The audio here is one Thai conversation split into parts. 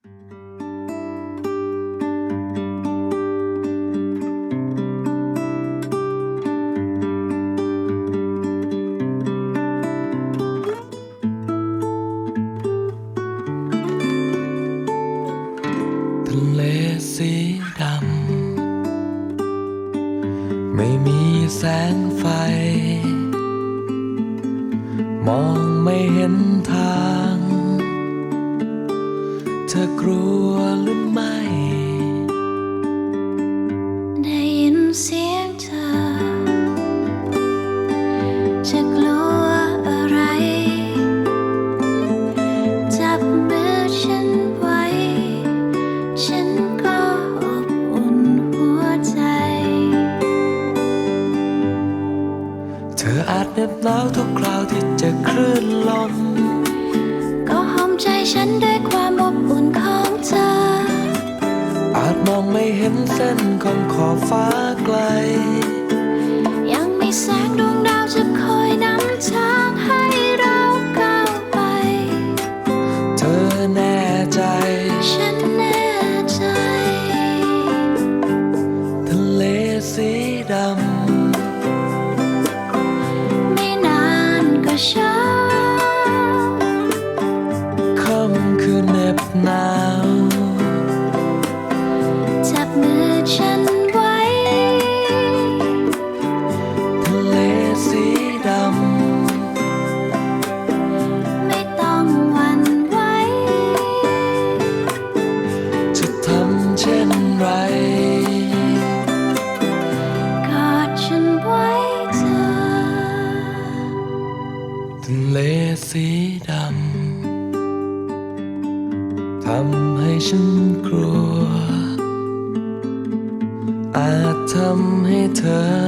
ทะเลสีดำ ไม่มีแสงไฟ มองไม่เห็นทาง เสียงเธอ จะกลัวอะไร จับมือฉันไว้ ฉันก็อบอุ่นหัวใจ เธออาจเหน็บหนาวทุกคราวที่เจะคลื่นลม ก็หอมใจฉันด้วยความอบอุ่นของเธอ ไม่เห็นเส้นของขอบฟ้าไกล ยังมีแสงดวงดาวจะคอยนำทางให้เราก้าวไป เธอแน่ใจ ฉันแน่ใจ ทะเลสีดไม่นานก็เช้า สีดำ ทำให้ฉันกลัว อาจทำให้เธอ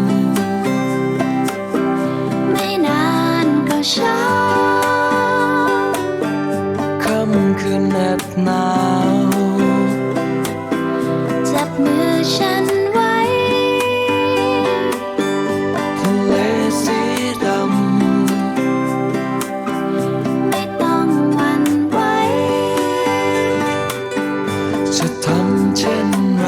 ไหนาวจับมือฉันไว้ทะเลสีดำไม่ต้องหวั่นไหวจะทำเช่นไร